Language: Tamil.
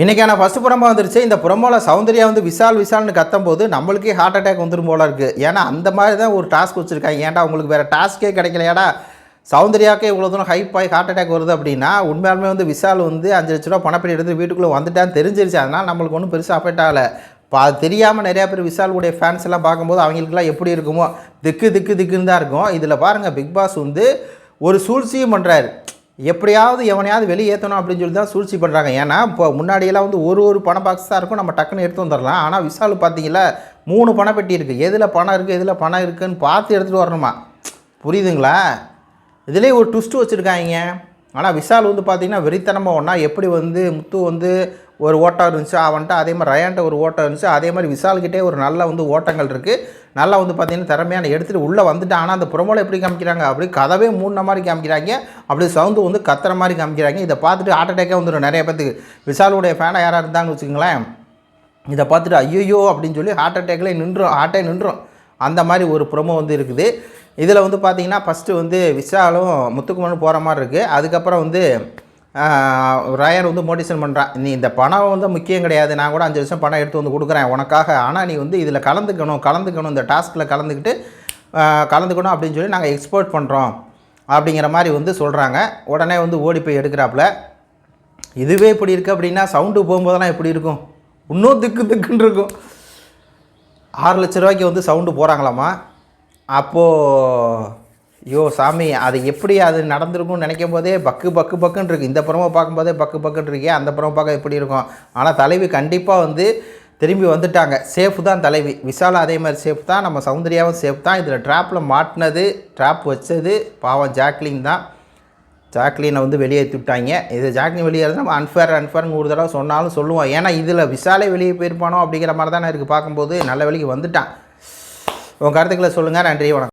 இன்றைக்கான ஃபஸ்ட்டு புறமா வந்துருச்சு. இந்த புறம்போல சௌந்தர்யா வந்து விசால் விசால்னு கத்தும் போது நம்மளுக்கே ஹார்ட் அட்டாக் வந்துடும் போல இருக்குது ஏன்னா அந்த மாதிரி தான் ஒரு டாஸ்க் வச்சுருக்காங்க. ஏன்டா உங்களுக்கு வேறு டாஸ்க்கே கிடைக்கலையாடா? சௌந்தர்யாக்கே இவ்வளோ தூரம் ஹைப் ஆகி ஹார்ட் அட்டாக் வருது அப்படின்னா உண்மையாலுமே வந்து விசால் வந்து அஞ்சு லட்ச ரூபா பணப்படி எடுத்து வீட்டுக்குள்ளே வந்துட்டான்னு தெரிஞ்சிருச்சு. அதனால் நம்மளுக்கு ஒன்றும் பெருசாக அஃபெக்ட் ஆகலை. பா தெரியாமல் நிறையா பேர் விசாலுடைய ஃபேன்ஸ் எல்லாம் பார்க்கும்போது அவங்களுக்குலாம் எப்படி இருக்குமோ திக்கு திக்கு திக்குன்னு தான் இருக்கும். இதில் பாருங்கள் பிக் பாஸ் வந்து ஒரு சூழ்ச்சியும் பண்ணுறாரு எப்படியாவது எவனையாவது வெளியே ஏற்றணும் அப்படின்னு சொல்லி தான் சூழ்ச்சி பண்ணுறாங்க ஏன்னா இப்போ முன்னாடியெல்லாம் வந்து ஒரு ஒரு பண பாக்ஸ் தான் இருக்கும். நம்ம டக்குன்னு எடுத்து வந்துடலாம். ஆனால் விசால் பார்த்தீங்களா? மூணு பணப்பெட்டி இருக்குது எதில் பணம் இருக்குது எதில் பணம் இருக்குதுன்னு பார்த்து எடுத்துகிட்டு வரணுமா? புரியுதுங்களா? இதிலே ஒரு ட்விஸ்ட்டு வச்சுருக்காங்க. ஆனால் விசால் வந்து பார்த்திங்கன்னா வெறித்தனமாக ஒன்றா எப்படி வந்து முத்து வந்து ஒரு ஓட்டம் இருந்துச்சு அவன்ட்டு அதே மாதிரி ரயான்ட்ட ஒரு ஓட்டம் இருந்துச்சு அதே மாதிரி விசால்கிட்டே ஒரு நல்ல வந்து ஓட்டங்கள் இருக்குது நல்லா வந்து பார்த்தீங்கன்னா திறமையான எடுத்துகிட்டு உள்ளே வந்துட்டு ஆனால் அந்த புறமோல எப்படி காமிக்கிறாங்க? அப்படி கதவே மூணு மாதிரி காமிக்கிறாங்க. அப்படி சவுண்டு வந்து கத்துற மாதிரி காமிக்கிறாங்க. இதை பார்த்துட்டு ஹார்ட் அட்டாக்கே வந்துடும் நிறைய பேத்துக்கு. விசாலுடைய ஃபேனாக யாராக இருந்தாங்கன்னு வச்சுக்கோங்களேன். இதை பார்த்துட்டு ஐயோ அப்படின்னு சொல்லி ஹார்ட் அட்டாக்லேயே நின்றும் ஹார்ட்டே நின்றும். அந்த மாதிரி ஒரு ப்ரொமோ வந்து இருக்குது. இதில் வந்து பார்த்தீங்கன்னா ஃபஸ்ட்டு வந்து விஷாலும் முத்துக்குமனும் போகிற மாதிரி இருக்குது அதுக்கப்புறம் வந்து ரயான் வந்து மோட்டிவேஷன் பண்ணுறான் நீ இந்த பணம் வந்து முக்கியம் கிடையாது. நான் கூட அஞ்சு வருஷம் பணம் எடுத்து வந்து கொடுக்குறேன் உனக்காக. ஆனால் நீ வந்து இதில் கலந்துக்கணும் கலந்துக்கணும் இந்த டாஸ்கில் கலந்துக்கிட்டு கலந்துக்கணும் அப்படின்னு சொல்லி நாங்கள் எக்ஸ்போர்ட் பண்ணுறோம் அப்படிங்கிற மாதிரி வந்து சொல்கிறாங்க உடனே வந்து ஓடி போய் எடுக்கிறாப்புல. இதுவே இப்படி இருக்குது அப்படின்னா சவுண்டு போகும்போதெல்லாம் எப்படி இருக்கும்? இன்னும் திக்கு திக்குன்னு இருக்கும். ஆறு லட்ச ரூபாய்க்கு வந்து சவுண்டு போகிறாங்களாம்மா அப்போது ஐயோ சாமி அது எப்படி அது நடந்திருக்கும்னு நினைக்கும் போதே பக்கு பக்கு பக்குன்னு இருக்குது இந்த புறமை பார்க்கும்போதே பக்கு பக்குன்னு இருக்கே அந்த புறமை பார்க்க எப்படி இருக்கும்? ஆனால் தலைவி கண்டிப்பாக வந்து திரும்பி வந்துட்டாங்க. சேஃப் தான் தலைவி. விசாலம் அதே மாதிரி சேஃப் தான். நம்ம சௌந்தர்யாவும் சேஃப் தான். இதில் ட்ராப்பில் மாட்டினது ட்ராப் வச்சது பாவம் ஜாக்லின் தான். ஜாக்லினை வந்து வெளியேற்றி விட்டாங்க. இது ஜாக்லின் வெளியேறது நம்ம அன்ஃபேர் அன்ஃபேர்னு ஒரு தடவை சொன்னாலும் சொல்லுவோம். ஏன்னா இதில் விசாலே வெளியே போயிருப்பானோ அப்படிங்கிற மாதிரி தானே இருக்குது பார்க்கும்போது நல்ல வேலைக்கு வந்துட்டான். உங்கள் கருத்துக்களை சொல்லுங்கள் நன்றி வணக்கம்.